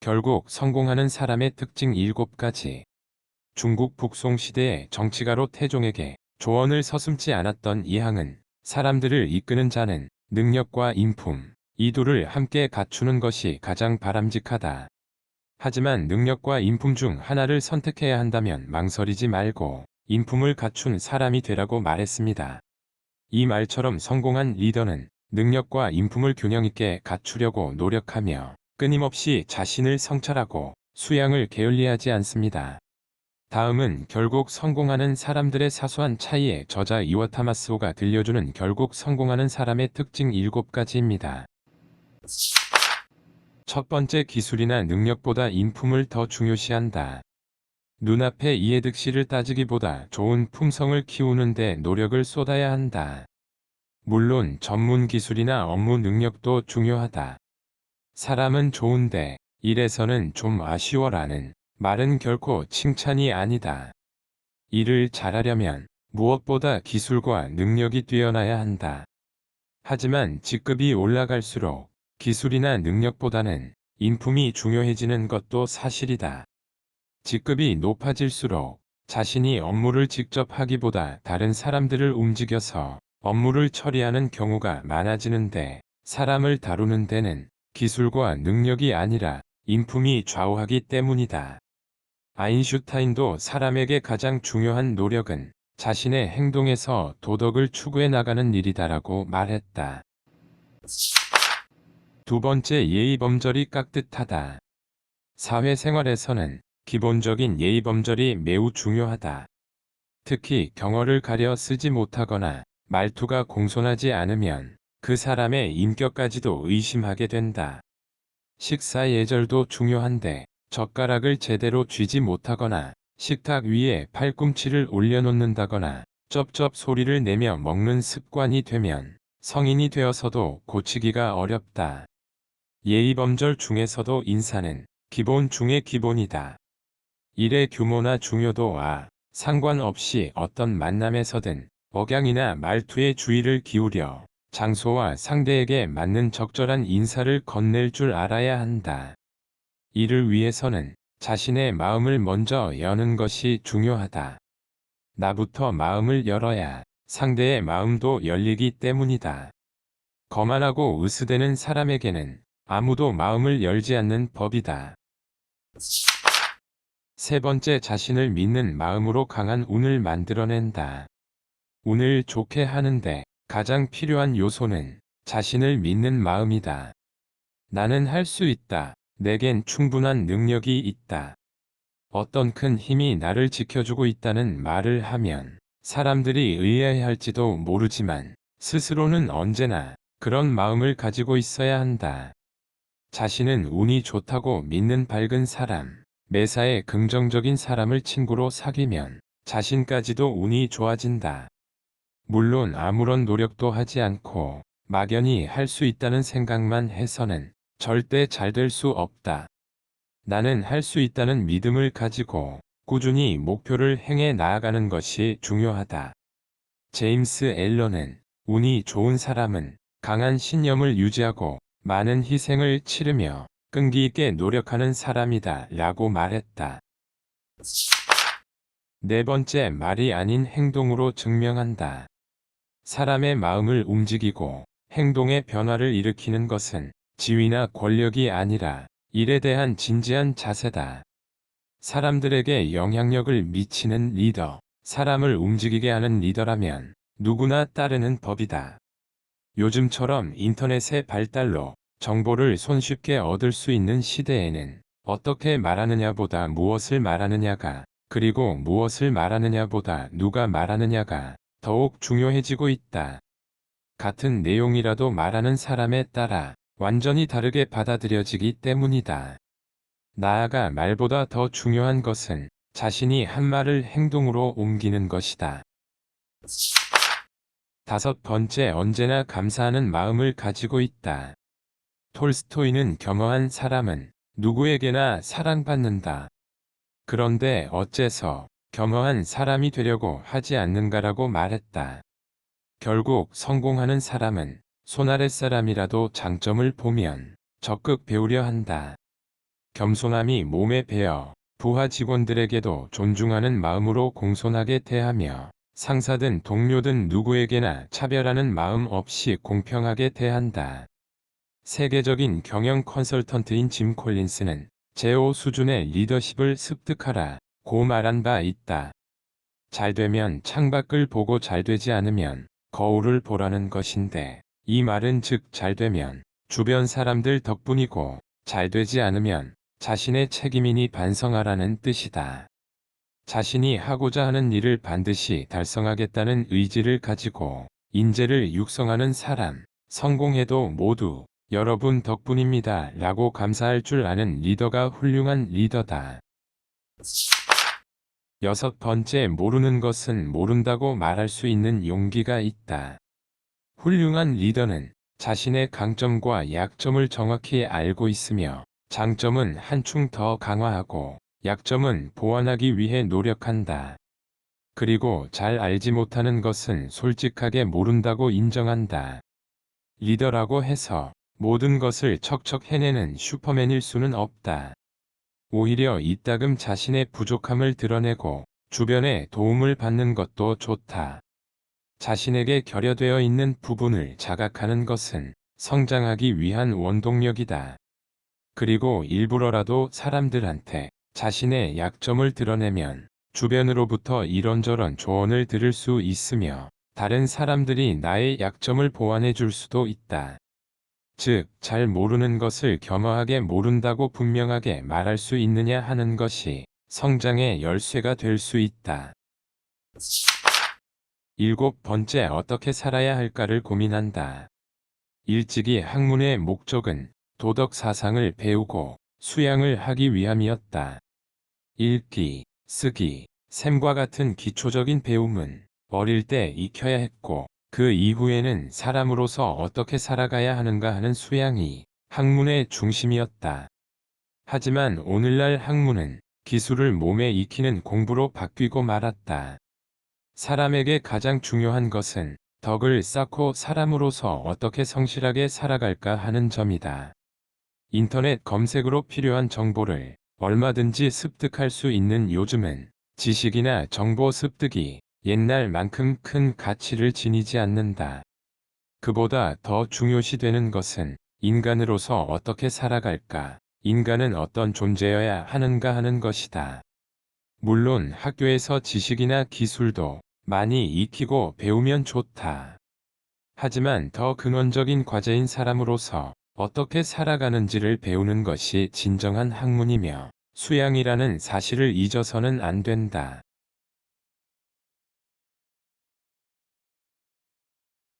결국 성공하는 사람의 특징 7가지. 중국 북송 시대의 정치가로 태종에게 조언을 서슴지 않았던 이항은 사람들을 이끄는 자는 능력과 인품, 이 둘을 함께 갖추는 것이 가장 바람직하다. 하지만 능력과 인품 중 하나를 선택해야 한다면 망설이지 말고 인품을 갖춘 사람이 되라고 말했습니다. 이 말처럼 성공한 리더는 능력과 인품을 균형 있게 갖추려고 노력하며 끊임없이 자신을 성찰하고 수양을 게을리하지 않습니다. 다음은 결국 성공하는 사람들의 사소한 차이에 저자 이워타마스호가 들려주는 결국 성공하는 사람의 특징 7가지입니다. 첫 번째 기술이나 능력보다 인품을 더 중요시한다. 눈앞의 이해득실을 따지기보다 좋은 품성을 키우는 데 노력을 쏟아야 한다. 물론 전문 기술이나 업무 능력도 중요하다. 사람은 좋은데 일에서는 좀 아쉬워라는 말은 결코 칭찬이 아니다. 일을 잘하려면 무엇보다 기술과 능력이 뛰어나야 한다. 하지만 직급이 올라갈수록 기술이나 능력보다는 인품이 중요해지는 것도 사실이다. 직급이 높아질수록 자신이 업무를 직접 하기보다 다른 사람들을 움직여서 업무를 처리하는 경우가 많아지는데 사람을 다루는 데는 기술과 능력이 아니라 인품이 좌우하기 때문이다. 아인슈타인도 사람에게 가장 중요한 노력은 자신의 행동에서 도덕을 추구해 나가는 일이다라고 말했다. 두 번째 예의범절이 깍듯하다. 사회생활에서는 기본적인 예의범절이 매우 중요하다. 특히 경어를 가려 쓰지 못하거나 말투가 공손하지 않으면 그 사람의 인격까지도 의심하게 된다. 식사 예절도 중요한데 젓가락을 제대로 쥐지 못하거나 식탁 위에 팔꿈치를 올려놓는다거나 쩝쩝 소리를 내며 먹는 습관이 되면 성인이 되어서도 고치기가 어렵다. 예의범절 중에서도 인사는 기본 중의 기본이다. 일의 규모나 중요도와 상관없이 어떤 만남에서든 억양이나 말투에 주의를 기울여 장소와 상대에게 맞는 적절한 인사를 건넬 줄 알아야 한다. 이를 위해서는 자신의 마음을 먼저 여는 것이 중요하다. 나부터 마음을 열어야 상대의 마음도 열리기 때문이다. 거만하고 으스대는 사람에게는 아무도 마음을 열지 않는 법이다. 세 번째 자신을 믿는 마음으로 강한 운을 만들어낸다. 운을 좋게 하는데 가장 필요한 요소는 자신을 믿는 마음이다. 나는 할 수 있다. 내겐 충분한 능력이 있다. 어떤 큰 힘이 나를 지켜주고 있다는 말을 하면 사람들이 의아해할지도 모르지만 스스로는 언제나 그런 마음을 가지고 있어야 한다. 자신은 운이 좋다고 믿는 밝은 사람, 매사에 긍정적인 사람을 친구로 사귀면 자신까지도 운이 좋아진다. 물론 아무런 노력도 하지 않고 막연히 할 수 있다는 생각만 해서는 절대 잘 될 수 없다. 나는 할 수 있다는 믿음을 가지고 꾸준히 목표를 행해 나아가는 것이 중요하다. 제임스 앨런은 운이 좋은 사람은 강한 신념을 유지하고 많은 희생을 치르며 끈기 있게 노력하는 사람이다 라고 말했다. 네 번째 말이 아닌 행동으로 증명한다. 사람의 마음을 움직이고 행동의 변화를 일으키는 것은 지위나 권력이 아니라 일에 대한 진지한 자세다. 사람들에게 영향력을 미치는 리더, 사람을 움직이게 하는 리더라면 누구나 따르는 법이다. 요즘처럼 인터넷의 발달로 정보를 손쉽게 얻을 수 있는 시대에는 어떻게 말하느냐보다 무엇을 말하느냐가 그리고 무엇을 말하느냐보다 누가 말하느냐가 더욱 중요해지고 있다. 같은 내용이라도 말하는 사람에 따라 완전히 다르게 받아들여지기 때문이다. 나아가 말보다 더 중요한 것은 자신이 한 말을 행동으로 옮기는 것이다. 다섯 번째 언제나 감사하는 마음을 가지고 있다. 톨스토이는 겸허한 사람은 누구에게나 사랑받는다. 그런데 어째서 겸허한 사람이 되려고 하지 않는가라고 말했다. 결국 성공하는 사람은 손아랫 사람이라도 장점을 보면 적극 배우려 한다. 겸손함이 몸에 배어 부하 직원들에게도 존중하는 마음으로 공손하게 대하며 상사든 동료든 누구에게나 차별하는 마음 없이 공평하게 대한다. 세계적인 경영 컨설턴트인 짐 콜린스는 제5 수준의 리더십을 습득하라 고 말한 바 있다. 잘 되면 창밖을 보고 잘 되지 않으면 거울을 보라는 것인데 이 말은 즉 잘 되면 주변 사람들 덕분이고 잘 되지 않으면 자신의 책임이니 반성하라는 뜻이다. 자신이 하고자 하는 일을 반드시 달성하겠다는 의지를 가지고 인재를 육성하는 사람, 성공해도 모두 여러분 덕분입니다. 라고 감사할 줄 아는 리더가 훌륭한 리더다. 여섯 번째 모르는 것은 모른다고 말할 수 있는 용기가 있다. 훌륭한 리더는 자신의 강점과 약점을 정확히 알고 있으며 장점은 한층 더 강화하고 약점은 보완하기 위해 노력한다. 그리고 잘 알지 못하는 것은 솔직하게 모른다고 인정한다. 리더라고 해서 모든 것을 척척 해내는 슈퍼맨일 수는 없다. 오히려 이따금 자신의 부족함을 드러내고 주변의 도움을 받는 것도 좋다. 자신에게 결여되어 있는 부분을 자각하는 것은 성장하기 위한 원동력이다. 그리고 일부러라도 사람들한테 자신의 약점을 드러내면 주변으로부터 이런저런 조언을 들을 수 있으며 다른 사람들이 나의 약점을 보완해 줄 수도 있다. 즉, 잘 모르는 것을 겸허하게 모른다고 분명하게 말할 수 있느냐 하는 것이 성장의 열쇠가 될 수 있다. 일곱 번째 어떻게 살아야 할까를 고민한다. 일찍이 학문의 목적은 도덕 사상을 배우고 수양을 하기 위함이었다. 읽기, 쓰기, 셈과 같은 기초적인 배움은 어릴 때 익혀야 했고 그 이후에는 사람으로서 어떻게 살아가야 하는가 하는 수양이 학문의 중심이었다. 하지만 오늘날 학문은 기술을 몸에 익히는 공부로 바뀌고 말았다. 사람에게 가장 중요한 것은 덕을 쌓고 사람으로서 어떻게 성실하게 살아갈까 하는 점이다. 인터넷 검색으로 필요한 정보를 얼마든지 습득할 수 있는 요즘은 지식이나 정보 습득이 옛날만큼 큰 가치를 지니지 않는다. 그보다 더 중요시 되는 것은 인간으로서 어떻게 살아갈까, 인간은 어떤 존재여야 하는가 하는 것이다. 물론 학교에서 지식이나 기술도 많이 익히고 배우면 좋다. 하지만 더 근원적인 과제인 사람으로서 어떻게 살아가는지를 배우는 것이 진정한 학문이며 수양이라는 사실을 잊어서는 안 된다.